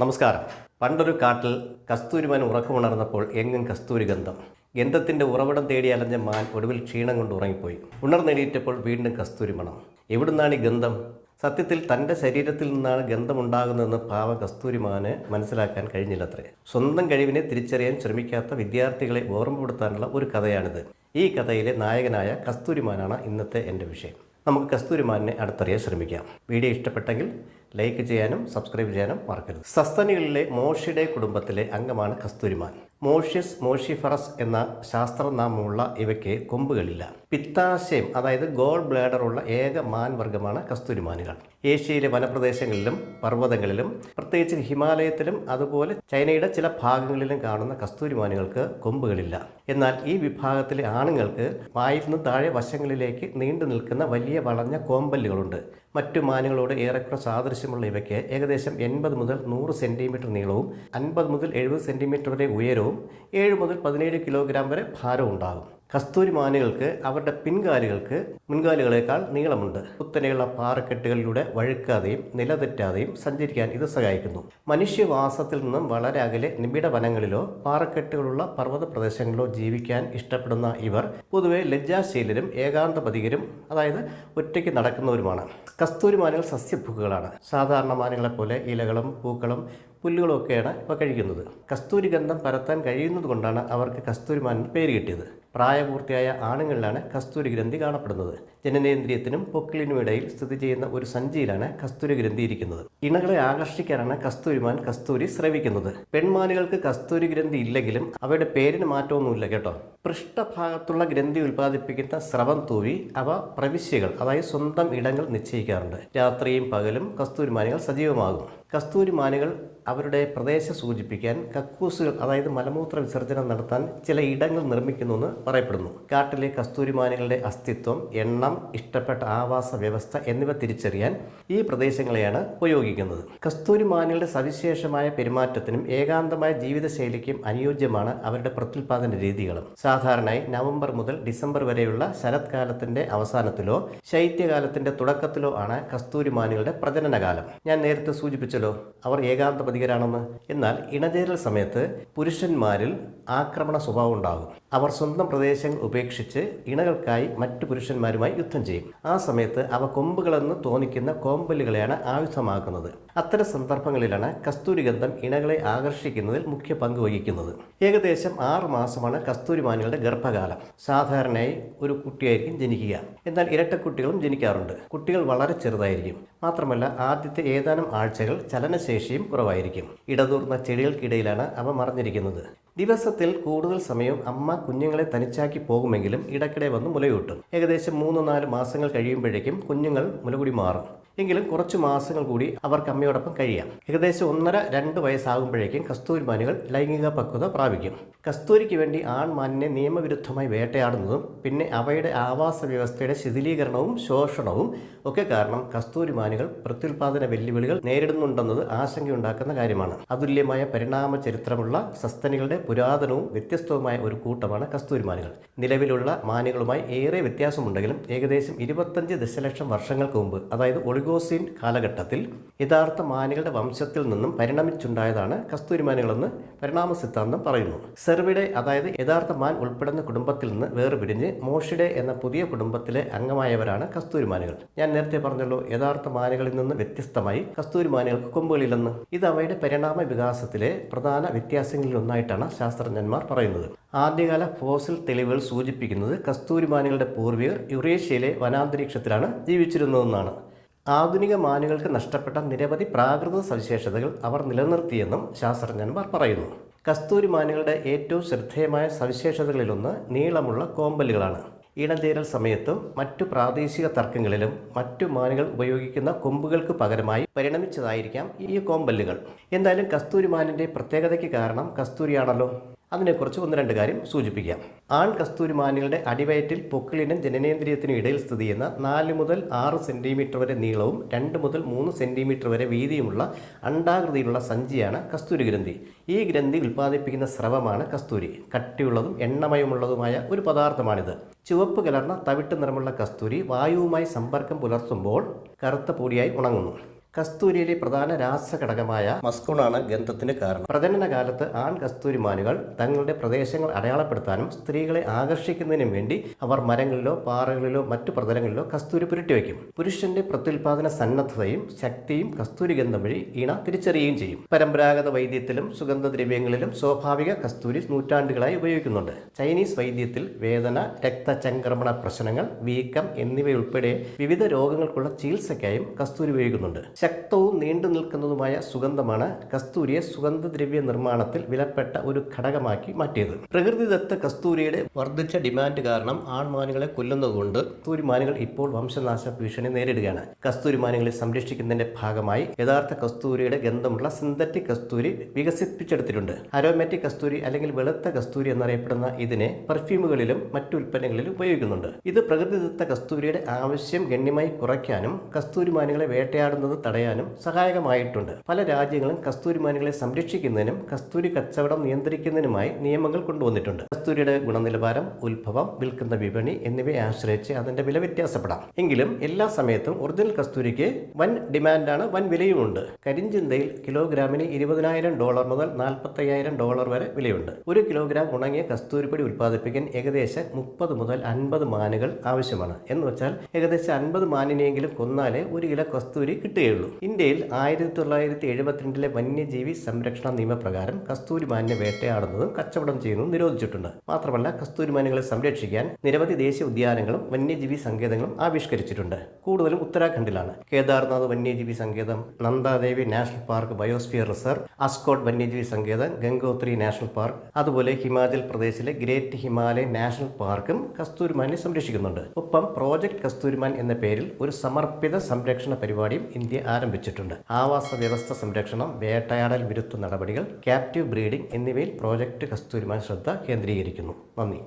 നമസ്കാരം. പണ്ടൊരു കാട്ടിൽ കസ്തൂരിമാൻ ഉറക്കമുണർന്നപ്പോൾ എങ്ങും കസ്തൂരി ഗന്ധം. ഗന്ധത്തിന്റെ ഉറവിടം തേടി അലഞ്ഞ മാൻ ഒടുവിൽ ക്ഷീണം കൊണ്ട് ഉറങ്ങിപ്പോയി. ഉണർന്നെണീറ്റപ്പോൾ വീണ്ടും കസ്തൂരി മണം. എവിടുന്നാണ് ഈ ഗന്ധം? സത്യത്തിൽ തന്റെ ശരീരത്തിൽ നിന്നാണ് ഗന്ധമുണ്ടാകുന്നതെന്ന് പാവ കസ്തൂരിമാന് മനസ്സിലാക്കാൻ കഴിഞ്ഞില്ലത്രേ. സ്വന്തം കഴിവിനെ തിരിച്ചറിയാൻ ശ്രമിക്കാത്ത വിദ്യാർത്ഥികളെ ഓർമ്മപ്പെടുത്താനുള്ള ഒരു കഥയാണിത്. ഈ കഥയിലെ നായകനായ കസ്തൂരിമാനാണ് ഇന്നത്തെ എന്റെ വിഷയം. നമുക്ക് കസ്തൂരിമാനെ അടുത്തറിയാൻ ശ്രമിക്കാം. വീഡിയോ ഇഷ്ടപ്പെട്ടെങ്കിൽ ലൈക്ക് ചെയ്യാനും സബ്സ്ക്രൈബ് ചെയ്യാനും മറക്കരുത്. സസ്തനികളിലെ മോഷിയുടെ കുടുംബത്തിലെ അംഗമാണ് കസ്തൂരിമാൻ മോഷ്യസ് മോഷിഫറസ് എന്ന ശാസ്ത്രനാമമുള്ള ഇവയ്ക്ക് കൊമ്പുകളില്ല. പിത്താശയം അതായത് ഗോൾ ബ്ലേഡർ ഉള്ള ഏക മാൻ വർഗമാണ് കസ്തൂരിമാനുകൾ. ഏഷ്യയിലെ വനപ്രദേശങ്ങളിലും പർവതങ്ങളിലും പ്രത്യേകിച്ച് ഹിമാലയത്തിലും അതുപോലെ ചൈനയുടെ ചില ഭാഗങ്ങളിലും കാണുന്ന കസ്തൂരിമാനുകൾക്ക് കൊമ്പുകളില്ല. എന്നാൽ ഈ വിഭാഗത്തിലെ ആണുങ്ങൾക്ക് വായിൽ നിന്ന് താഴെ വശങ്ങളിലേക്ക് നീണ്ടു നിൽക്കുന്ന വലിയ വളഞ്ഞ കോമ്പല്ലുകളുണ്ട്. മറ്റു മാനുകളോട് ഏറെക്കുറെ സാദൃശ്യമുള്ള ഇവയ്ക്ക് ഏകദേശം എൺപത് മുതൽ നൂറ് സെന്റിമീറ്റർ നീളവും അൻപത് മുതൽ എഴുപത് സെന്റിമീറ്റർ വരെ ഉയരവും ഏഴ് മുതൽ പതിനേഴ് കിലോഗ്രാം വരെ ഭാരവും ഉണ്ടാകും. കസ്തൂരി മാനുകൾക്ക് അവരുടെ പിൻകാലുകൾക്ക് മുൻകാലുകളേക്കാൾ നീളമുണ്ട്. കുത്തനെയുള്ള പാറക്കെട്ടുകളിലൂടെ വഴുക്കാതെയും നിലതെറ്റാതെയും സഞ്ചരിക്കാൻ ഇത് സഹായിക്കുന്നു. മനുഷ്യവാസത്തിൽ നിന്നും വളരെ അകലെ നിബിഡ വനങ്ങളിലോ പാറക്കെട്ടുകളുള്ള പർവത പ്രദേശങ്ങളിലോ ജീവിക്കാൻ ഇഷ്ടപ്പെടുന്ന ഇവർ പൊതുവെ ലജ്ജാശീലരും ഏകാന്തപതികരും അതായത് ഒറ്റയ്ക്ക് നടക്കുന്നവരുമാണ്. കസ്തൂരി മാനുകൾ സസ്യഭുക്കുകളാണ് സാധാരണ മാനുകളെ പോലെ ഇലകളും പൂക്കളും പുല്ലുകളൊക്കെയാണ് ഇവ കഴിക്കുന്നത്. കസ്തൂരി ഗന്ധം പരത്താൻ കഴിയുന്നത് കൊണ്ടാണ് അവർക്ക് കസ്തൂരിമാനിന് പേര് കിട്ടിയത്. പ്രായപൂർത്തിയായ ആണുങ്ങളിലാണ് കസ്തൂരി ഗ്രന്ഥി കാണപ്പെടുന്നത്. ജനനേന്ദ്രിയത്തിനും പൊക്കിളിനും ഇടയിൽ സ്ഥിതി ചെയ്യുന്ന ഒരു സഞ്ചിയിലാണ് കസ്തൂരി ഗ്രന്ഥി ഇരിക്കുന്നത്. ഇണകളെ ആകർഷിക്കാനാണ് കസ്തൂരിമാൻ കസ്തൂരി ശ്രവിക്കുന്നത്. പെൺമാനുകൾക്ക് കസ്തൂരി ഗ്രന്ഥി ഇല്ലെങ്കിലും അവയുടെ പേരിന് മാറ്റമൊന്നുമില്ല കേട്ടോ. പൃഷ്ഠഭാഗത്തുള്ള ഗ്രന്ഥി ഉൽപ്പാദിപ്പിക്കുന്ന സ്രവം തൂവി അവ പ്രവിശ്യകൾ അതായത് സ്വന്തം ഇടങ്ങൾ നിശ്ചയിക്കാറുണ്ട്. രാത്രിയും പകലും കസ്തൂരിമാനുകൾ സജീവമാകും. കസ്തൂരിമാനുകൾ അവരുടെ പ്രദേശം സൂചിപ്പിക്കാൻ കക്കൂസുകൾ അതായത് മലമൂത്ര വിസർജനം നടത്താൻ ചില ഇടങ്ങൾ നിർമ്മിക്കുന്നു എന്ന് പറയപ്പെടുന്നു. കാട്ടിലെ കസ്തൂരിമാനുകളുടെ അസ്തിത്വം എണ്ണം ഇഷ്ടപ്പെട്ട ആവാസ വ്യവസ്ഥ എന്നിവ തിരിച്ചറിയാൻ ഈ പ്രദേശങ്ങളെയാണ് ഉപയോഗിക്കുന്നത്. കസ്തൂരിമാനുകളുടെ സവിശേഷമായ പെരുമാറ്റത്തിനും ഏകാന്തമായ ജീവിതശൈലിക്കും അനുയോജ്യമാണ് അവരുടെ പ്രത്യുൽപാദന രീതികളും. സാധാരണയായി നവംബർ മുതൽ ഡിസംബർ വരെയുള്ള ശരത്കാലത്തിന്റെ അവസാനത്തിലോ ശൈത്യകാലത്തിന്റെ തുടക്കത്തിലോ ആണ് കസ്തൂരിമാനുകളുടെ പ്രജനനകാലം. ഞാൻ നേരത്തെ സൂചിപ്പിച്ചല്ലോ അവർ ഏകാന്തപതികരാണെന്ന് എന്നാൽ ഇണചേരൽ സമയത്ത് പുരുഷന്മാരിൽ ആക്രമണ സ്വഭാവം ഉണ്ടാകും. അവർ സ്വന്തം പ്രദേശങ്ങൾ ഉപേക്ഷിച്ച് ഇണകൾക്കായി മറ്റു പുരുഷന്മാരുമായി യുദ്ധം ചെയ്യും. ആ സമയത്ത് അവ കൊമ്പുകളെന്ന് തോന്നിക്കുന്ന കോമ്പലുകളെയാണ് ആയുധമാക്കുന്നത്. അത്തരം സന്ദർഭങ്ങളിലാണ് കസ്തൂരിഗന്ധം ഇണകളെ ആകർഷിക്കുന്നതിൽ മുഖ്യ പങ്ക് വഹിക്കുന്നത്. ഏകദേശം ആറു മാസമാണ് കസ്തൂരിമാനുകളുടെ ഗർഭകാലം. സാധാരണയായി ഒരു കുട്ടിയായിരിക്കും ജനിക്കുക. എന്നാൽ ഇരട്ടക്കുട്ടികളും ജനിക്കാറുണ്ട്. കുട്ടികൾ വളരെ ചെറുതായിരിക്കും. മാത്രമല്ല ആദ്യത്തെ ഏതാനും ആഴ്ചകൾ ചലനശേഷിയും കുറവായിരിക്കും. ഇടതൂർന്ന ചെടികൾക്കിടയിലാണ് അവ മറഞ്ഞിരിക്കുന്നത്. ദിവസത്തിൽ കൂടുതൽ സമയം അമ്മ കുഞ്ഞുങ്ങളെ തനിച്ചാക്കി പോകുമെങ്കിലും ഇടയ്ക്കിടെ വന്ന് മുലയൂട്ടും. ഏകദേശം മൂന്ന് നാല് മാസങ്ങൾ കഴിയുമ്പോഴേക്കും കുഞ്ഞുങ്ങൾ മുലകുടി മാറും. എങ്കിലും കുറച്ച് മാസങ്ങൾ കൂടി അവർക്ക് അമ്മയോടൊപ്പം കഴിയാം. ഏകദേശം ഒന്നര രണ്ട് വയസ്സാകുമ്പോഴേക്കും കസ്തൂരിമാനുകൾ ലൈംഗിക പക്വത പ്രാപിക്കും. കസ്തൂരിക്ക് വേണ്ടി ആൺമാനിനെ നിയമവിരുദ്ധമായി വേട്ടയാടുന്നതും പിന്നെ അവയുടെ ആവാസ വ്യവസ്ഥയുടെ ശിഥിലീകരണവും ശോഷണവും ഒക്കെ കാരണം കസ്തൂരിമാനുകൾ പ്രത്യുൽപാദന വെല്ലുവിളികൾ നേരിടുന്നുണ്ടെന്നത് ആശങ്കയുണ്ടാക്കുന്ന കാര്യമാണ്. അതുല്യമായ പരിണാമ ചരിത്രമുള്ള സസ്തനികളുടെ പുരാതനവും വ്യത്യസ്തവുമായ ഒരു കൂട്ടമാണ് കസ്തൂരിമാനുകൾ നിലവിലുള്ള മാനുകളുമായി ഏറെ വ്യത്യാസമുണ്ടെങ്കിലും ഏകദേശം ഇരുപത്തഞ്ച് ദശലക്ഷം വർഷങ്ങൾക്ക് മുമ്പ് അതായത് ഒളിഗോസീൻ കാലഘട്ടത്തിൽ യഥാർത്ഥ മാനുകളുടെ വംശത്തിൽ നിന്നും പരിണമിച്ചുണ്ടായതാണ് കസ്തൂരിമാനുകളെന്ന് പരിണാമ സിദ്ധാന്തം പറയുന്നു. സെർവിഡെ അതായത് യഥാർത്ഥ മാൻ ഉൾപ്പെടുന്ന കുടുംബത്തിൽ നിന്ന് വേർപിരിഞ്ഞ് മോഷിഡെ എന്ന പുതിയ കുടുംബത്തിലെ അംഗമായവരാണ് കസ്തൂരിമാനുകൾ. ഞാൻ നേരത്തെ പറഞ്ഞല്ലോ യഥാർത്ഥ മാനുകളിൽ നിന്ന് വ്യത്യസ്തമായി കസ്തൂരിമാനുകൾക്ക് കൊമ്പുകളില്ലെന്ന്. ഇത് അവയുടെ പരിണാമ വികാസത്തിലെ പ്രധാന വ്യത്യാസങ്ങളിലൊന്നായിട്ടാണ് ശാസ്ത്രജ്ഞന്മാർ പറയുന്നത്. ആദ്യകാല ഫോസിൽ തെളിവുകൾ സൂചിപ്പിക്കുന്നത് കസ്തൂരിമാനുകളുടെ പൂർവികർ യുറേഷ്യയിലെ വനാന്തരീക്ഷത്തിലാണ് ജീവിച്ചിരുന്നതെന്നാണ്. ആധുനിക മാനുകൾക്ക് നഷ്ടപ്പെട്ട നിരവധി പ്രാകൃത സവിശേഷതകൾ അവർ നിലനിർത്തിയെന്നും ശാസ്ത്രജ്ഞന്മാർ പറയുന്നു. കസ്തൂരി മാനുകളുടെ ഏറ്റവും ശ്രദ്ധേയമായ സവിശേഷതകളിലൊന്ന് നീളമുള്ള കോമ്പലുകളാണ്. ഇണചേരൽ സമയത്തും മറ്റു പ്രാദേശിക തർക്കങ്ങളിലും മറ്റു മാനുകൾ ഉപയോഗിക്കുന്ന കൊമ്പുകൾക്ക് പകരമായി പരിണമിച്ചതായിരിക്കാം ഈ കോമ്പല്ലുകൾ എന്തായാലും കസ്തൂരി മാനിന്റെ പ്രത്യേകതയ്ക്ക് കാരണം കസ്തൂരിയാണല്ലോ. അതിനെക്കുറിച്ച് ഒന്ന് രണ്ട് കാര്യം സൂചിപ്പിക്കാം. ആൺ കസ്തൂരി മാനുകളുടെ അടിവയറ്റിൽ പൊക്കിളിനും ജനനേന്ദ്രിയത്തിനും ഇടയിൽ സ്ഥിതി ചെയ്യുന്ന നാല് മുതൽ ആറ് സെന്റിമീറ്റർ വരെ നീളവും രണ്ട് മുതൽ മൂന്ന് സെന്റിമീറ്റർ വരെ വീതിയുമുള്ള അണ്ടാകൃതിയിലുള്ള സഞ്ചിയാണ് കസ്തൂരി ഗ്രന്ഥി. ഈ ഗ്രന്ഥി ഉൽപ്പാദിപ്പിക്കുന്ന സ്രവമാണ് കസ്തൂരി. കട്ടിയുള്ളതും എണ്ണമയമുള്ളതുമായ ഒരു പദാർത്ഥമാണിത്. ചുവപ്പ് കലർന്ന തവിട്ട് നിറമുള്ള കസ്തൂരി വായുവുമായി സമ്പർക്കം പുലർത്തുമ്പോൾ കറുത്ത പൊടിയായി ഉണങ്ങുന്നു. കസ്തൂരിയിലെ പ്രധാന രാസഘടകമായ മസ്കുണാണ് ഗന്ധത്തിന് കാരണം. പ്രജനന കാലത്ത് ആൺ കസ്തൂരിമാനുകൾ തങ്ങളുടെ പ്രദേശങ്ങൾ അടയാളപ്പെടുത്താനും സ്ത്രീകളെ ആകർഷിക്കുന്നതിനും വേണ്ടി അവർ മരങ്ങളിലോ പാറകളിലോ മറ്റു പ്രതലങ്ങളിലോ കസ്തൂരി പുരട്ടിവെക്കും പുരുഷന്റെ പ്രത്യുൽപാദന സന്നദ്ധതയും ശക്തിയും കസ്തൂരി ഗന്ധം വഴി ഈണ തിരിച്ചറിയുകയും ചെയ്യും. പരമ്പരാഗത വൈദ്യത്തിലും സുഗന്ധദ്രവ്യങ്ങളിലും സ്വാഭാവിക കസ്തൂരി നൂറ്റാണ്ടുകളായി ഉപയോഗിക്കുന്നുണ്ട്. ചൈനീസ് വൈദ്യത്തിൽ വേദന രക്തചംക്രമണ പ്രശ്നങ്ങൾ വീക്കം എന്നിവയുൾപ്പെടെ വിവിധ രോഗങ്ങൾക്കുള്ള ചികിത്സയ്ക്കായും കസ്തൂരി ഉപയോഗിക്കുന്നുണ്ട്. ശക്തവും നീണ്ടു നിൽക്കുന്നതുമായ സുഗന്ധമാണ് കസ്തൂരിയെ സുഗന്ധദ്രവ്യ നിർമ്മാണത്തിൽ വിലപ്പെട്ട ഒരു ഘടകമാക്കി മാറ്റിയത്. പ്രകൃതിദത്ത കസ്തൂരിയുടെ വർദ്ധിച്ച ഡിമാൻഡ് കാരണം ആൺമാനുകളെ കൊല്ലുന്നതുകൊണ്ട് കസ്തൂരിമാനുകൾ ഇപ്പോൾ വംശനാശ ഭീഷണി നേരിടുകയാണ്. കസ്തൂരിമാനുകളെ സംരക്ഷിക്കുന്നതിന്റെ ഭാഗമായി യഥാർത്ഥ കസ്തൂരിയുടെ ഗന്ധമുള്ള സിന്തറ്റിക് കസ്തൂരി വികസിപ്പിച്ചെടുത്തിട്ടുണ്ട്. അരോമാറ്റിക് കസ്തൂരി അല്ലെങ്കിൽ വെളുത്ത കസ്തൂരി എന്നറിയപ്പെടുന്ന ഇതിനെ പെർഫ്യൂമുകളിലും മറ്റു ഉൽപ്പന്നങ്ങളിലും ഉപയോഗിക്കുന്നുണ്ട്. ഇത് പ്രകൃതിദത്ത കസ്തൂരിയുടെ ആവശ്യം ഗണ്യമായി കുറയ്ക്കാനും കസ്തൂരിമാനുകളെ വേട്ടയാടുന്നത് തടയാനും സഹായകമായിട്ടുണ്ട്. പല രാജ്യങ്ങളും കസ്തൂരിമാനുകളെ സംരക്ഷിക്കുന്നതിനും കസ്തൂരി കച്ചവടം നിയന്ത്രിക്കുന്നതിനുമായി നിയമങ്ങൾ കൊണ്ടുവന്നിട്ടുണ്ട്. കസ്തൂരിയുടെ ഗുണനിലവാരം ഉത്ഭവം വിൽക്കുന്ന വിപണി എന്നിവയെ ആശ്രയിച്ച് അതിന്റെ വില വ്യത്യാസപ്പെടാം. എങ്കിലും എല്ലാ സമയത്തും ഒറിജിനൽ കസ്തൂരിക്ക് വൻ ഡിമാൻഡാണ് വൻ വിലയുമുണ്ട്. കരിഞ്ചിന്തയിൽ കിലോഗ്രാമിന് ഇരുപതിനായിരം ഡോളർ മുതൽ നാൽപ്പത്തയ്യായിരം ഡോളർ വരെ വിലയുണ്ട്. ഒരു കിലോഗ്രാം ഉണങ്ങിയ കസ്തൂരിപ്പൊടി ഉൽപ്പാദിപ്പിക്കാൻ ഏകദേശം മുപ്പത് മുതൽ അൻപത് മാനുകൾ ആവശ്യമാണ്. എന്ന് വെച്ചാൽ ഏകദേശം അൻപത് മാനിനെങ്കിലും കൊന്നാലേ ഒരു കിലോ കസ്തൂരി കിട്ടുകയുള്ളൂ. ഇന്ത്യയിൽ ആയിരത്തി തൊള്ളായിരത്തി എഴുപത്തിരണ്ടിലെ വന്യജീവി സംരക്ഷണ നിയമപ്രകാരം കസ്തൂരിമാനിനെ വേട്ടയാടുന്നതും കച്ചവടം ചെയ്യുന്നതും നിരോധിച്ചിട്ടുണ്ട്. മാത്രമല്ല കസ്തൂരിമാനുകളെ സംരക്ഷിക്കാൻ നിരവധി ദേശീയ ഉദ്യാനങ്ങളും വന്യജീവി സങ്കേതങ്ങളും ആവിഷ്കരിച്ചിട്ടുണ്ട്. കൂടുതലും ഉത്തരാഖണ്ഡിലാണ്. കേദാർനാഥ് വന്യജീവി സങ്കേതം Nandadevi national park biosphere reserve Askot വന്യജീവി സങ്കേതം ഗംഗോത്രി നാഷണൽ പാർക്ക് അതുപോലെ ഹിമാചൽ പ്രദേശിലെ ഗ്രേറ്റ് ഹിമാലയൻ നാഷണൽ പാർക്കും കസ്തൂരിമാനെ സംരക്ഷിക്കുന്നുണ്ട്. ഒപ്പം പ്രോജക്ട് കസ്തൂരിമാൻ എന്ന പേരിൽ ഒരു സമർപ്പിത സംരക്ഷണ പരിപാടിയും ഇന്ത്യ ആരംഭിച്ചിട്ടുണ്ട്. ആവാസ വ്യവസ്ഥ സംരക്ഷണം വേട്ടയാടൽ വിരുദ്ധ നടപടികൾ ക്യാപ്റ്റീവ് ബ്രീഡിംഗ് എന്നിവയിൽ പ്രോജക്റ്റ് കസ്തൂരിമാൻ ശ്രദ്ധ കേന്ദ്രീകരിക്കുന്നു. നന്ദി.